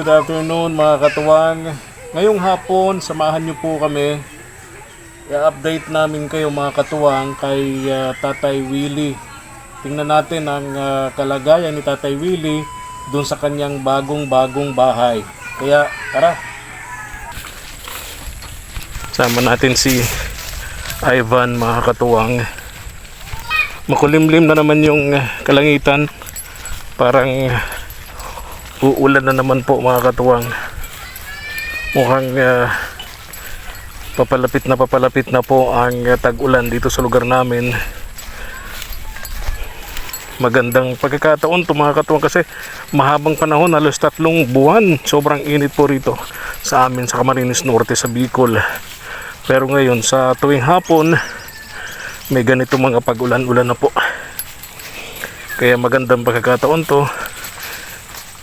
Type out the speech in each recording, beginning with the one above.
Good afternoon mga katuwang. Ngayong hapon, samahan niyo po kami. I-update namin kayo mga katuwang kay ah, Tatay Willie. Tingnan natin ang ah, kalagayan ni Tatay Willie doon sa kanyang bagong-bagong bahay. Kaya, tara. Sama natin si Ivan mga katuwang. Makulimlim na naman yung ah, kalangitan. Parang uulan na naman po mga katuwang. Mukhang ah, papalapit na papalapit na po ang ah, tag-ulan dito sa lugar namin. Magandang pagkakataon to mga katuwang kasi mahabang panahon, halos tatlong buwan. Sobrang init po rito sa amin sa Camarines Norte sa Bicol. Pero ngayon sa tuwing hapon, may ganito mga pag-ulan-ulan na po. Kaya magandang pagkakataon to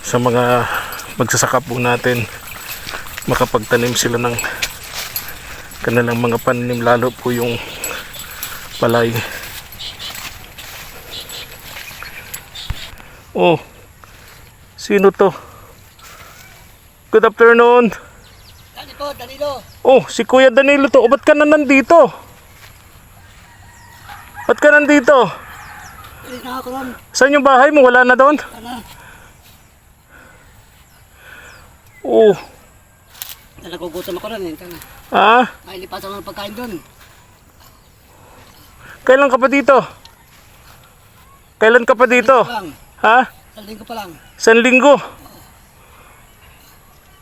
sa mga magsasaka po natin makapagtanim sila ng kanilang mga panim lalo po yung palay. Oh, sino to? Good afternoon. Dani po, Danilo. Oh, si Kuya Danilo to. O, ba't ka na nandito? Ba't ka nandito? Saan yung bahay mo? Wala na doon? Ano? Oh, Nalagugutom ako ron eh. Tanga. ah, May lipasan ako ng pagkain doon. kailan ka pa dito? Kailan ka pa dito? Ha? Sa linggo pa lang. San linggo?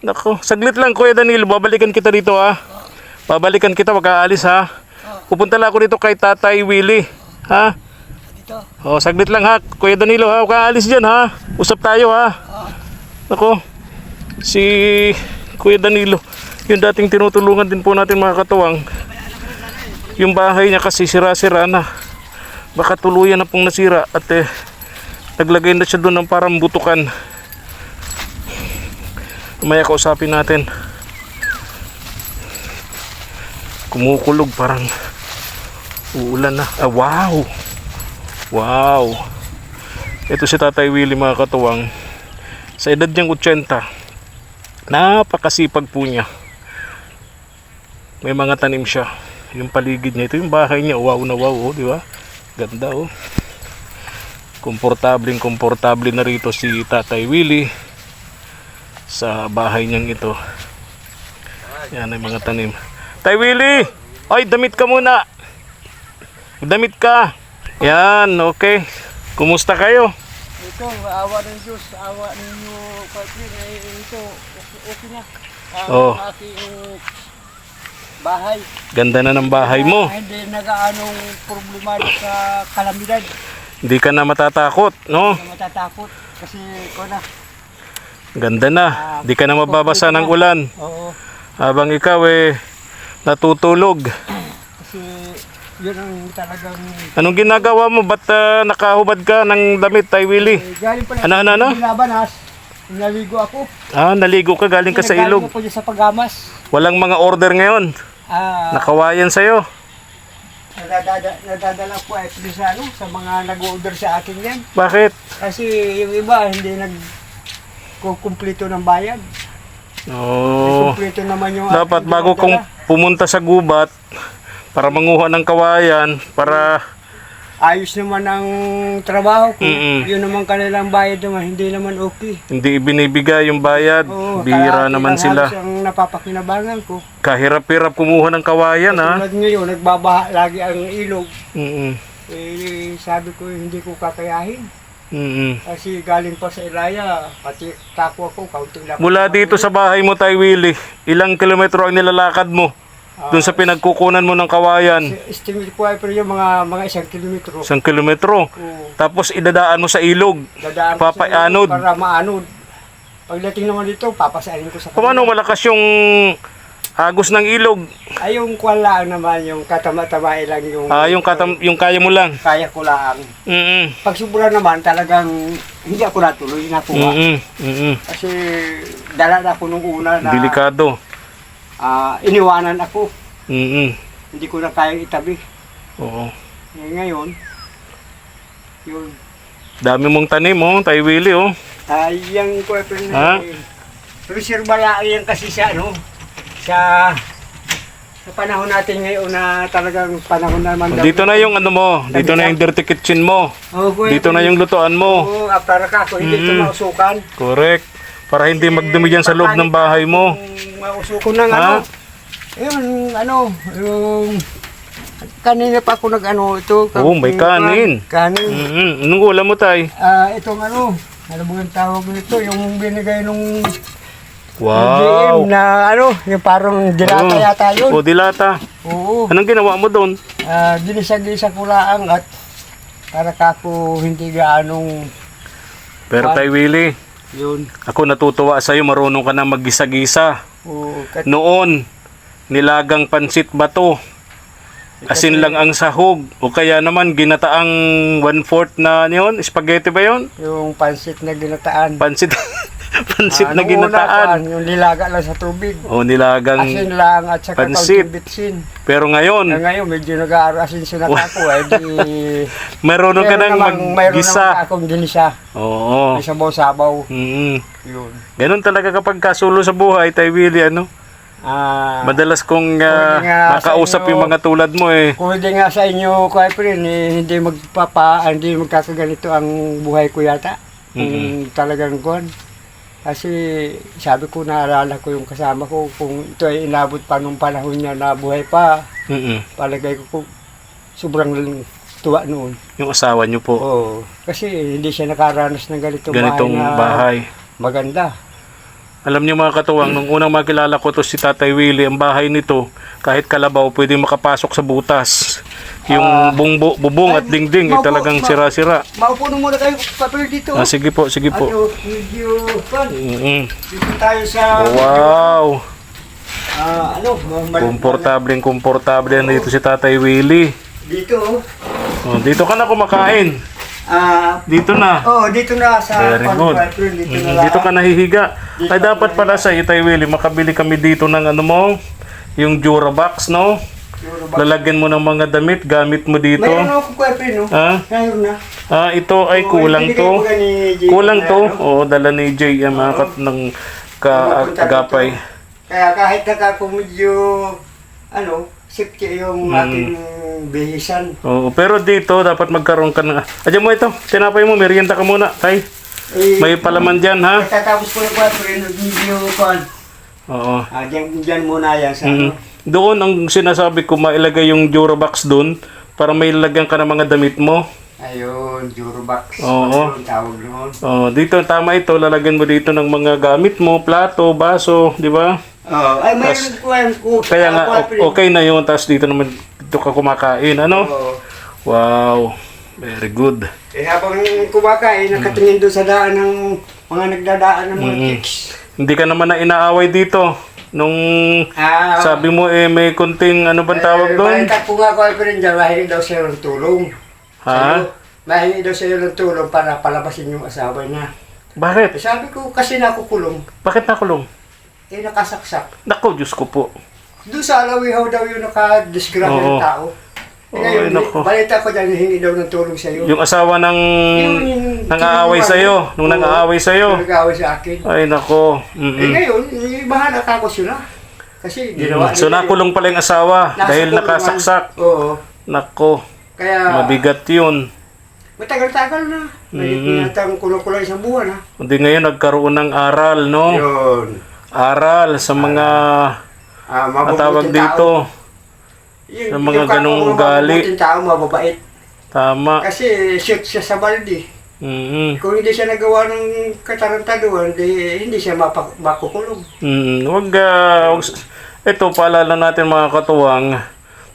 Nako, saglit lang Kuya Danilo, babalikan kita dito ha. Babalikan kita, wag aalis ha. Pupunta lang ako dito kay Tatay Willie. Ha? Dito. Oh, saglit lang ha, Kuya Danilo ha, wag aalis diyan ha. Usap tayo ha. Nako, si Kuya Danilo, yung dating tinutulungan din po natin mga katuwang. Yung bahay niya kasi sira-sira na. Baka tuluyan na pong nasira at eh, naglagay na siya doon ng parang butukan. Mamaya kausapin natin. Kumukulog parang uulan na. Ah, wow! Wow! Ito si Tatay Willie mga katuwang. Sa edad niyang 80, napakasipag po niya. May mga tanim siya. Yung paligid niya. Ito yung bahay niya. Wow na wow, oh, di ba? Ganda, oh. Komportabling komportable na rito si Tatay Willie sa bahay niyang ito. Yan ay mga tanim. Tay Willie! Ay, damit ka muna! Damit ka! Yan, okay. Kumusta kayo? Ito, awa ng Diyos, awa ninyo, Patrin, eh, ito, okay, na. Ang Oh. aking bahay. Ganda na ng bahay mo. Ah, hindi nagaanong problema sa kalamidad. Hindi ka na matatakot, no? Hindi matatakot. Kasi ko na. Ganda na. Hindi ka na mababasa ng ulan. Oo. Habang ikaw eh natutulog. Kasi yun ang talagang... Anong ginagawa mo? Ba't ah, nakahubad ka ng damit, Tay Willie? Eh, galing pa Ano, ano, ano? Binabanas. Naligo ako. Ah, naligo ka galing ka sa ilog. dyan sa pagamas. Walang mga order ngayon. Ah, Nakawayan sa'yo. nadadala, nadadala ko ay sa, ano, sa mga nag-order sa akin yan. Bakit? Kasi yung iba hindi nag kumpleto ng bayad. Oh, Kumpleto naman yung dapat bago kong pumunta sa gubat para manguha ng kawayan, para ayos naman ang trabaho ko. Mm-mm. Yun naman kanilang bayad naman hindi naman okay. hindi ibinibigay yung bayad. Oo, Bira kalahati naman lang sila. halos ang napapakinabangan ko. Kahirap-hirap kumuha ng kawayan, ha? Tulad ngayon, nagbabaha lagi ang ilog. Mm-mm. Eh, sabi ko hindi ko kakayahin. Mm-mm. Kasi galing pa sa Ilaya, pati tako ako, kaunting lang. Mula dito sa bahay mo, Tay Willie, ilang kilometro ang nilalakad mo? Doon sa pinagkukunan mo ng kawayan, Estimate ko ay pero yung mga mga isang kilometro. isang kilometro. Oo. Tapos idadaan mo sa ilog. Dadaan ko sa Papaanod. ilog Para maanod. Pagdating naman dito, papasainin ko sa Paano malakas yung agos ng ilog? Ay, yung kwan lang naman, yung katama-tamay lang yung... Ah, yung, katam, yung kaya mo lang. Kaya ko lang. Mm-mm. Pag sobra naman, talagang hindi ako natuloy na kuha. Mm-mm. Mm-mm. Kasi dala na ako nung una na Delikado. Ah, iniwanan ako. Mm-mm. Hindi ko na kayang itabi. Oo. Eh, ngayon, yun. Dami mong tanim, oh, Tay Willie, oh. Ay, yung ko Ha? na reserva lang yan kasi sa ano, sa sa panahon natin ngayon na talagang panahon naman daw- Dito na yung ano mo, dito na yung dirty kitchen mo. Oh, Dito na yung lutuan mo. Oo, oh, para ka, kung hindi ito mausukan. Correct. Para hindi magdumi dyan sa loob ng bahay mo. Kung mausukan ng Ha? ano, yun, ano, yung, kanina pa ako nag-ano ito. Oo, may kanin. Kanin. Mm-hmm. Anong ulam mo tay? Ah, itong ano, ano ba yung tawag nito? Yung binigay nung Wow. GM na ano, yung parang dilata Oo. yata yun. O dilata. Oo. Anong ginawa mo doon? Ah, ginisag-gisa ko lang at para kako hindi gaanong Pero tay Willie, yun. ako natutuwa sa'yo, marunong ka na maggisa-gisa. Oo, kat- Noon, nilagang pansit bato. Asin lang ang sahog. O kaya naman, ginataang one-fourth na yun? Spaghetti ba yun? yung pansit na ginataan. Pansit, pansit Ah, na una, ginataan. kuwan, yung lilaga lang sa tubig. O nilagang... Asin lang at saka pansit. bitsin. Pero ngayon, ngayon, medyo nag-aarasin sila kako. Eh, di, meron ka meron nang maggisa. akong ginisa. Oo. May sabaw-sabaw. Mm. Yun. Ganun talaga kapag kasulo sa buhay, Tay Willie, ano? Ah, Madalas kong nakausap inyo. yung mga tulad mo eh. kung hindi nga sa inyo, Kuya Prin, eh, hindi magpapa, hindi magkakaganito ang buhay ko yata. Kung talagang kuwan. Kasi sabi ko, naalala ko yung kasama ko, kung ito ay inabot pa nung panahon niya na buhay pa, Mm-mm. palagay ko po, sobrang tuwa noon. Yung asawa niyo po. Oo. Kasi hindi siya nakaranas ng ganitong, Ganitong bahay na bahay. maganda. Alam niyo mga katuwang, nung unang makilala ko to si Tatay Willie, ang bahay nito, kahit kalabaw, pwede makapasok sa butas. Yung Ah. bungbo, bubong at Ay, dingding, eh, maupo, talagang sira-sira. Maupo na muna kayo, papel dito. Ah, sige po, sige po. Ano, medyo, fun. Mm-mm. Dito tayo sa, Wow! ah, ano, mal- Komportableng komportable na dito si Tatay Willie. Dito, Oh, dito ka na kumakain. ah, Dito na. oh, dito na sa, Very good. papel, dito na Mm, lang. Dito ka nahihiga. Dito Ay dapat pala sa Itay Willie, makabili kami dito ng ano mo, yung Durabox, no? Lalagyan mo ng mga damit, gamit mo dito. Mayroon ako papel, no? Ha? Mayroon na. Ah, ito ay kulang to. ko Jay Kulang to. ano. Oo, dala ni JM mga kat ng kaagapay. dito. Kaya kahit naka kung medyo, ano, safety yung Mm. ating bihisan. Oo, pero dito dapat magkaroon ka ng... Adyan mo ito, tinapay mo, merienda ka muna, tay. Eh, May palaman dyan, ha? Pagkatapos ko na po, pero video ko. Oo. Ah, dyan, dyan muna yan sa Mm. ano. Doon ang sinasabi ko, mailagay yung Durabox doon para may lagyan ka ng mga damit mo. Ayun, Durobox. Oo. Ano yung tawag noon. Oh, dito tama ito, lalagyan mo dito ng mga gamit mo, plato, baso, di ba? Oo. Ay, mayroon ko yan. ko- Kaya nga o- okay na 'yon, tapos dito naman dito ka kumakain, ano? Oo. Wow. Very good. Eh, habang kumakain, nakatingin doon sa daan ng mga nagdadaan ng mga chicks. Hindi ka naman na inaaway dito nung Ah, sabi mo eh may kunting ano bang tawag eh, doon? Balita ko nga ko ay dyan, mahingi daw siya ng tulong. Ha? Sa'yo. Mahingi daw siya ng tulong para palabasin yung asawa niya. Bakit? Eh, sabi ko, kasi nakukulong. Bakit nakulong? Eh, nakasaksak. Nako, Diyos ko po. Doon sa alawihaw daw yung nakadisgrasya Oo. ng tao. Eh, Oo, ngayon, ay, nako. balita ko dyan, hingi daw ng tulong sa'yo. Yung asawa ng nang-aaway sa iyo, nung nang-aaway sa iyo. Nag-aaway sa akin. Ay nako. Eh Mm-mm. ngayon, eh, bahala ka ako sila. Kasi ginawa So nila nakulong pala yung asawa. Nasa dahil kulungan. nakasaksak. Oo. Nako, Kaya, mabigat yun. matagal-tagal na. May Mm. mm kulong-kulong isang buwan ha. Hindi ngayon nagkaroon ng aral, no? Yun. Aral sa mga Ah, mabubuting tao. dito. Yung, Sa mga yung ganong ugali. mabubuting tao, mababait. Tama. Kasi shoot siya sa baldi. Mm, Kung hindi siya nagawa ng katarantaduhan, di, hindi siya mapa, makukulong. mm, wag, ah, wag ito, paalala natin mga katuwang,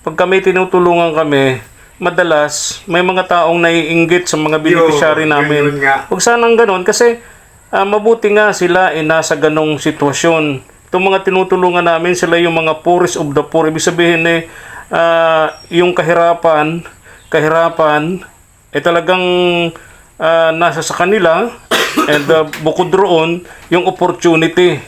pag kami tinutulungan kami, madalas may mga taong naiinggit sa mga beneficiary namin. Huwag sanang ganun kasi ah, mabuti nga sila ay nasa ganong sitwasyon. Itong mga tinutulungan namin, sila yung mga poorest of the poor. Ibig sabihin eh, ah, yung kahirapan, kahirapan, eh talagang ah, nasa sa kanila and ah, bukod roon, yung opportunity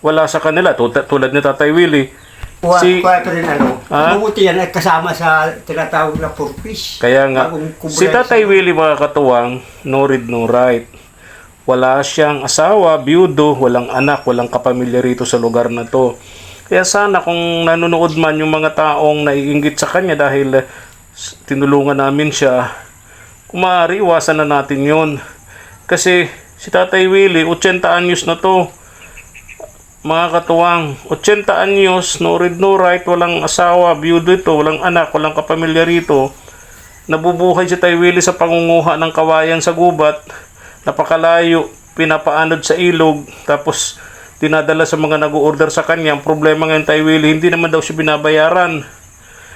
wala sa kanila. Tul- Tulad ni Tatay Willie. Kuha, Si- kuha ito rin ano. Ha? Mabuti yan ay kasama sa tinatawag na purpose. Kaya nga, si Tatay Willie mga katuwang, no read, no write. Wala siyang asawa, biyudo, walang anak, walang kapamilya rito sa lugar na to. Kaya sana kung nanonood man yung mga taong naiinggit sa kanya dahil eh, tinulungan namin siya, kung maaari, iwasan na natin yon Kasi si Tatay Willie, 80 anyos na to. Mga katuwang, 80 anyos, no read no right, walang asawa, biyudo ito, walang anak, walang kapamilya rito. Nabubuhay si Tay Willie sa pangunguha ng kawayan sa gubat, napakalayo, pinapaanod sa ilog, tapos dinadala sa mga nag-order sa kanya. Ang problema ngayon Tay Willie, hindi naman daw siya binabayaran.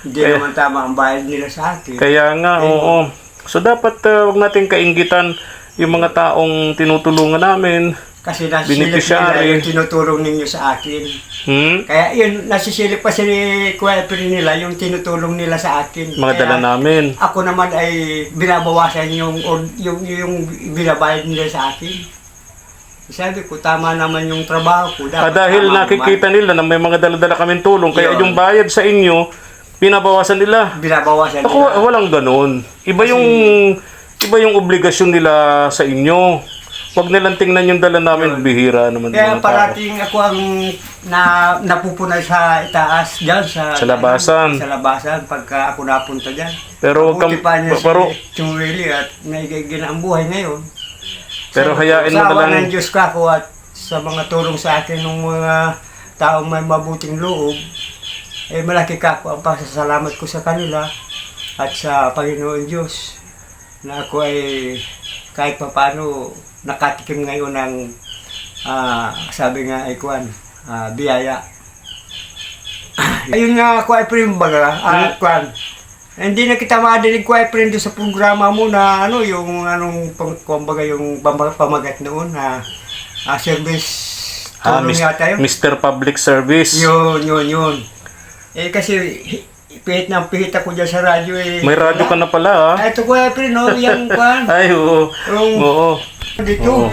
Hindi naman tama ang bayad nila sa akin. Kaya nga, oo. So dapat uh, wag natin kaingitan yung mga taong tinutulungan namin. Kasi nasisilip nila yung tinutulong ninyo sa akin. Hmm? Kaya yun, nasisilip pa si Kuya nila yung tinutulong nila sa akin. Mga Kaya dala namin. Ako naman ay binabawasan yung, yung, yung binabayad nila sa akin. Sabi ko, tama naman yung trabaho ko. Ah, Dapat dahil tama nakikita nila na may mga dala-dala kaming tulong, kaya Yun. yung bayad sa inyo, pinabawasan nila. naman. Binabawasan Ako, nila. walang ganun. Iba yung, iba yung obligasyon nila sa inyo. Huwag nilang tingnan yung dala namin, bihira naman Kaya mga tao. parating ako ang na, napupunay sa itaas dyan sa, Sa labasan. Sa labasan pagka ako napunta dyan. Pero huwag kang, Buti pa niya pero, si Chumwili at naigigin ang buhay ngayon. Pero ko, hayain mo sa na lang. ng Diyos ka ako at sa mga tulong sa akin ng mga taong may mabuting loob, eh malaki ka ako ang pasasalamat ko sa kanila at sa Panginoon Diyos na ako ay kahit pa paano nakatikim ngayon ng ah, sabi nga ay kuan, ah, biyaya. Ayun nga ako ay primbaga, ah, kuan. Hindi na kita madinig ko ay friend sa programa mo na ano yung anong kumbaga yung pam- pamagat noon na ah, service Ah, tulong Mis- yata yun. Mr. Public Service. Yun, yun, yun. Eh kasi hi- pihit ng pihit ako dyan sa radyo eh. May radyo ka na pala, ha? Ah, ito ko ay friend, no? Yung kwan. Ay, oo. Yung Oo. dito. Oo.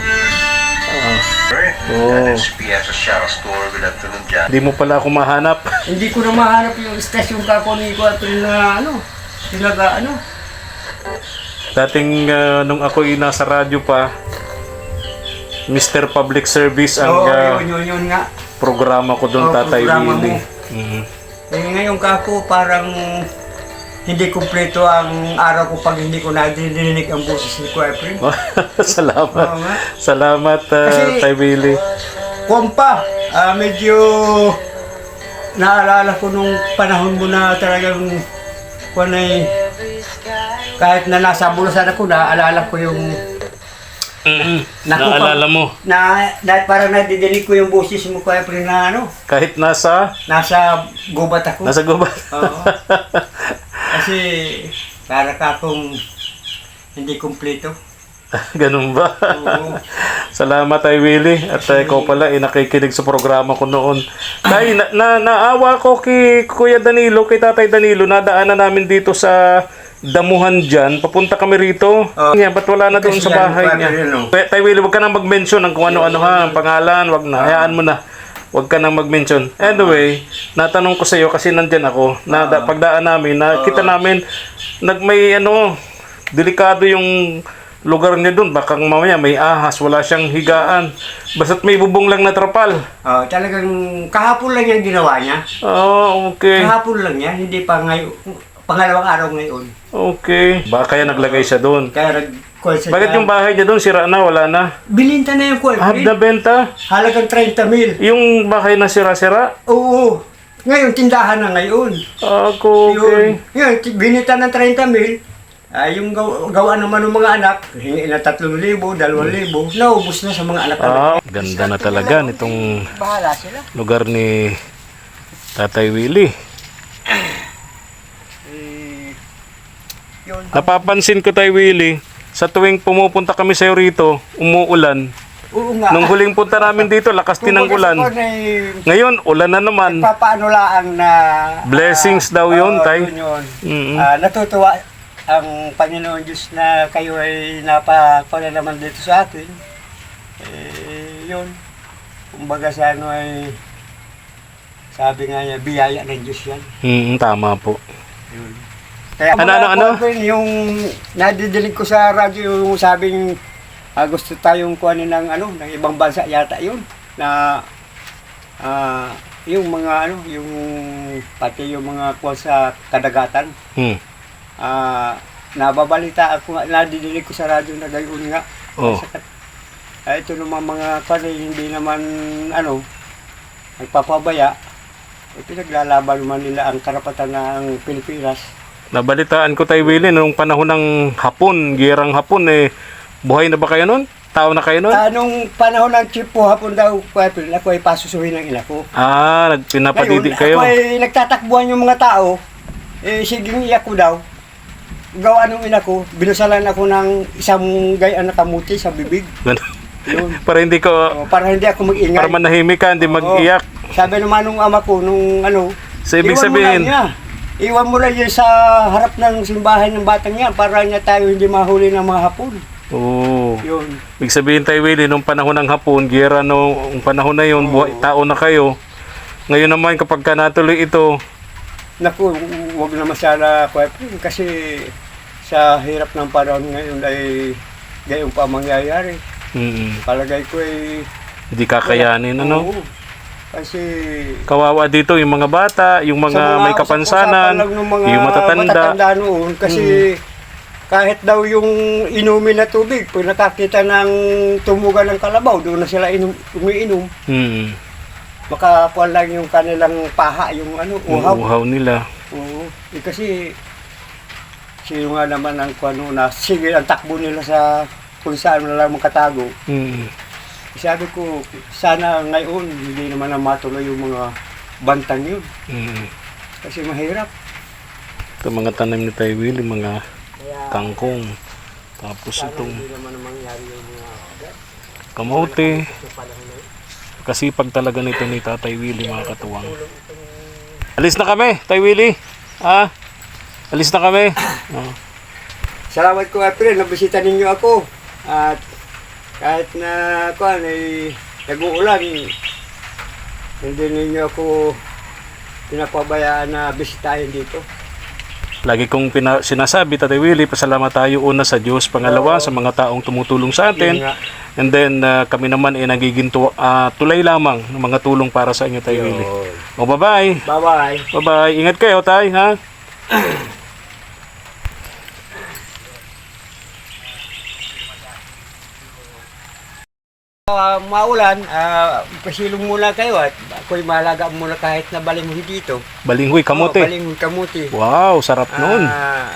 SPF sa Shadow Store, pinagtulog dyan. Hindi mo pala ako mahanap. Hindi ko na mahanap yung stasyon kako ni ko at na ano. Sinaga ano. Dating ah, nung ako'y nasa radyo pa, Mr. Public Service ang Oo, ah, yun, yun, yun nga. programa ko doon, Oo, Tatay programa Willie. mo. Mhm. Eh, ngayon kako parang hindi kumpleto ang araw ko pag hindi ko nadidinig ang boses ni Kuya Efren. Salamat. Oo nga. Salamat, ah, Kasi- Tay Willie. Kompa, ah, medyo naalala ko nung panahon mo na talagang kung ay kahit na nasa bulasan ako, naalala ko yung Mhm. Naku, Naalala mo, na, na parang nadidinig ko yung boses mo Kuya Efren na ano, kahit nasa, nasa gubat ako. nasa gubat. Oo. Kasi para ka akong hindi kumpleto. Ganun ba? Oo. Salamat Tay Willie at uh, ikaw pala eh, nakikinig sa programa ko noon. Tay, na, na, naawa ko kay Kuya Danilo, kay Tatay Danilo, nadaanan namin dito sa damuhan dyan. Papunta kami rito. Oh. Nga, ba't wala na doon Kasi sa bahay niya? Danilo. Tay Willie, wag ka nang mag-mention ng kung ano-ano ha, ang pangalan, wag na. Hayaan mo na. Wag ka nang mag-mention. Anyway, natanong ko sa iyo kasi nandyan ako. Na, da- pagdaan namin, nakita namin, nag may ano, delikado yung lugar niya doon. Baka mamaya may ahas, wala siyang higaan. Basta't may bubong lang na trapal. Oh, talagang kahapon lang yung ginawa niya. Oh, okay. Kahapon lang yan, hindi pa ngayon, pangalawang araw ngayon. Okay. Baka kaya naglagay siya doon. Kaya sa Bakit yung bahay niya doon, sira na, wala na? Bilinta na yung call. Ah, nabenta? Halagang 30 mil. Yung bahay na sira-sira? Oo. Ngayon, tindahan na ngayon. Ako, okay. Yun, yun, binita ng 30 mil. Ay, yung gaw- gawa naman ng mga anak, hingi na 3,000, 2,000, naubos na sa mga anak. Ah, ganda na talaga nitong Bahala sila. lugar ni Tatay Willie. Eh, yun. Napapansin ko Tay Willie, sa tuwing pumupunta kami sa'yo rito, umuulan. Oo nga. Nung huling punta namin dito, lakas din ng ulan. Ay Ngayon, ulan na naman. papaano lang na... Blessings daw yun, oo, Tay. yun. Mm-mm. Ah, natutuwa ang Panginoon Diyos na kayo ay napapala naman dito sa atin. Eh, yun. Kumbaga sa ano ay sabi nga niya, biyaya ng Diyos yan. Mm, tama po. Yun. Kaya Ano, ano, ano? kwan, Yung nadidinig ko sa radyo yung sabing ah, gusto tayong kuhanin ng ano, ng ibang bansa yata yun na ah, yung mga ano, yung pati yung mga kuha sa kadagatan. Hmm. Ah, nababalita ako nga, nadidinig ko sa radyo na gayon nga. Oh. Ah, ito naman mga kuha hindi naman ano, nagpapabaya. Eh, pinaglalaban naman nila ang karapatan ng Pilipinas. Nabalitaan ko tayo Willie nung panahon ng hapon, girang hapon eh. Buhay na ba kayo nun? Tao na kayo nun? Anong panahon ng chip po hapon daw, Kuya Phil, ako ay pasusuhin ng ina ko. Ah, nagpinapadidi Ngayon, kayo. ako ay nagtatakbuhan yung mga tao, eh siging iyak ko daw. Gawa nung ina ko, binusalan ako ng isang gayaan na kamuti sa bibig. Yun. Para hindi ko, Oh, para hindi ako mag-ingay. para manahimik ka, hindi mag-iyak. Sabi naman nung ama ko, nung ano, So, ibig sabihin- niya. Iwan mo lang yun sa harap ng simbahan ng batang yan para niya tayo hindi mahuli ng mga hapon. Oo. Yun. Ibig sabihin tayo Willie, nung panahon ng hapon, gira nung panahon na yun, buhay, tao na kayo. Ngayon naman kapag ka natuloy ito, Naku, huwag na masyala Kuya Phil, kasi sa hirap ng panahon ngayon ay gayon pa mangyayari. mm, Palagay ko ay... hindi kakayanin, ano? Oo. Kasi... Kawawa dito yung mga bata, yung mga, sa may kapansanan, mga yung matatanda. matatanda noon, kasi kahit daw yung inumin na tubig, pag nakakita ng tumugan ng kalabaw, doon na sila inum, umiinom. Mm, Makakuha lang yung kanilang paha, yung ano, yung uhaw. uhaw nila. Oo. Eh, kasi sino nga naman ang kuano na sige ang takbo nila sa kung saan na lang makatago. Mm, Sabi ko, sana ngayon hindi naman na matuloy yung mga bantang yun. mm. Kasi mahirap. Ito mga tanim ni Tay Willie, mga kangkong. Tapos itong kamote. Kasipag talaga nito ni Tatay Willie, mga katuwang. Alis na kami, Tay Willie. Ah, alis na kami. Ah. Salamat ko April, nabisita ninyo ako. At kahit na kuan ay nag-uulan, hindi ninyo ako pinapabayaan na bisitahin dito. Lagi kong pina- sinasabi, Tatay Willie, pasalamat tayo una sa Diyos, pangalawa sa mga taong tumutulong sa atin. Yun nga. And then, ah, kami naman ay nagiging tu- ah, tulay lamang ng mga tulong para sa inyo, Tay Willie. O, bye-bye. Bye-bye. Bye-bye. Ingat kayo, Tay, ha? Ah, maulan, ah, pasilong muna kayo at ako'y malaga muna kahit na balinghoy dito. Balinghoy, Oh, kamote. balinghoy kamuti. Wow, sarap nun. Ah,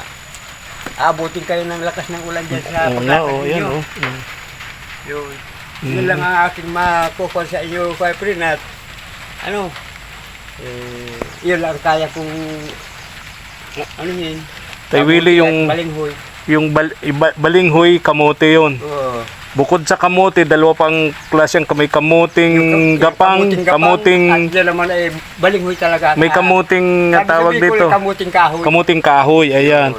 abutin kayo ng lakas ng ulan dyan sa Oo nga, pagkatan oh, yan, ninyo. oh. Mm. Yun. Yun lang ang aking makukuha sa inyo, Kuya Prin, at ano, eh, yun lang kaya kong, ano yun? Tay Willie, kamuti yung- Balinghoy. Yung bal- balinghoy, kamote yon. Oo. Bukod sa kamote, dalawa pang klase ang may kamuting Yung gapang, kamuting kamuting, At yan naman ay balinghoy talaga. may kamuting Sabi sa tawag Bicol, dito. Kamuting kahoy. Kamuting kahoy, ayan.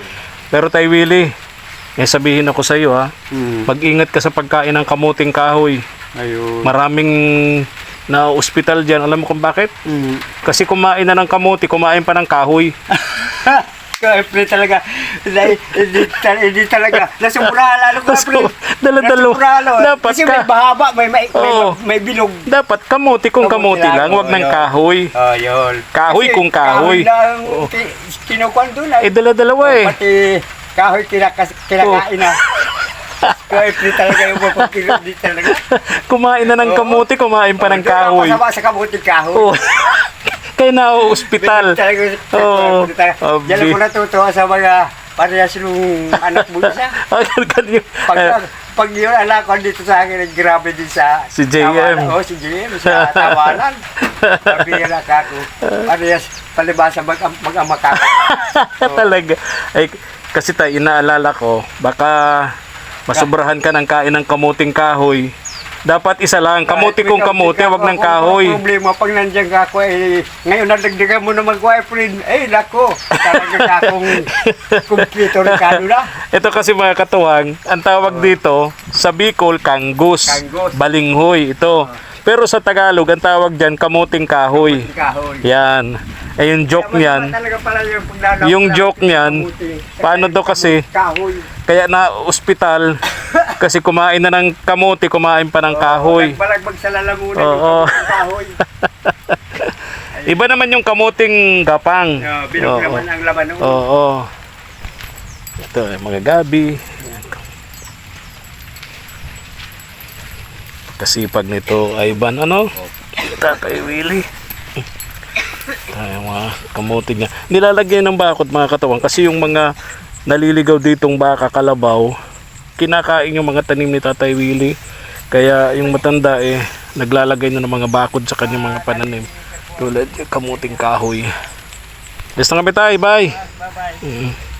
Pero Tay Willie, may sabihin ako sa iyo ha. Hmm. Mag-ingat ka sa pagkain ng kamuting kahoy. Ayun. Maraming na ospital diyan. Alam mo kung bakit? Mm. Kasi kumain na ng kamuti, kumain pa ng kahoy. Kaya talaga, hindi, hindi, hindi talaga, nasumura lalo ko pre. dalo-dalo. Dapat Kasi ka- may bahaba, may, may, may, Oo. may bilog. Dapat kamuti kung Kamuti kamuti lang, lang, wag oo, ng kahoy. Oh, yun. Kahoy kung kahoy. Kahoy lang, Oo. ki- kinukuhan doon ay. Eh, dala-dalawa eh. Pati kahoy kinakas, kinakain na. Kaya pre talaga yung mapapilog di talaga. Kumain na ng Oo. kamuti, kumain pa ng Doon ang kahoy. Masama sa kamuting kahoy. Oh. Kaya na ospital. Talaga, Oo. oh, Diyan ako natutuwa sa mga parehas nung anak mo isa. Niyo. Pag, pag yun anak ko dito sa akin, grabe din sa Si JM. Oo, si JM sa tawanan. Sabi yun anak ako. Parehas palibasa mag mag-ama ka. talaga. Ay, kasi tayo, inaalala ko, baka masobrahan ka ng kain ng kamuting kahoy. Dapat isa lang, kamuti kung kamuti, wag ng kahoy. Ang problema pag nandiyan ka ako, eh, ngayon nadagdagan mo naman ko, eh, friend, eh, nako, talaga akong kumpleto Ricardo na. Ito kasi mga katuwang, ang tawag dito sa Bicol, kanggus, Kanggus. balinghoy, ito. Pero sa Tagalog, ang tawag dyan, kamuting kahoy. Kahoy. Yan. Eh yung joke niyan, yung joke niyan, paano daw kasi, Kahoy. kaya na ospital, kasi kumain na ng kamote, kumain pa ng kahoy. Balagbag sa lalamunan. Oo. yung kahoy. Iba naman yung kamuting gapang. Uh, bilog Oo. naman ang laman noon. Oo. Ito, eh, mga gabi. Ayan. Kasipag nito ay ban ano? Tatay Willie. Ay, mga kamuti niya. Nilalagyan ng bakod mga katawan kasi yung mga naliligaw ditong baka kalabaw, kinakain yung mga tanim ni Tatay Willie. Kaya yung matanda eh, naglalagay na ng mga bakod sa kanyang mga pananim. Tulad yung kamuting kahoy. Na kami tayo, bye! Bye-bye. Mm.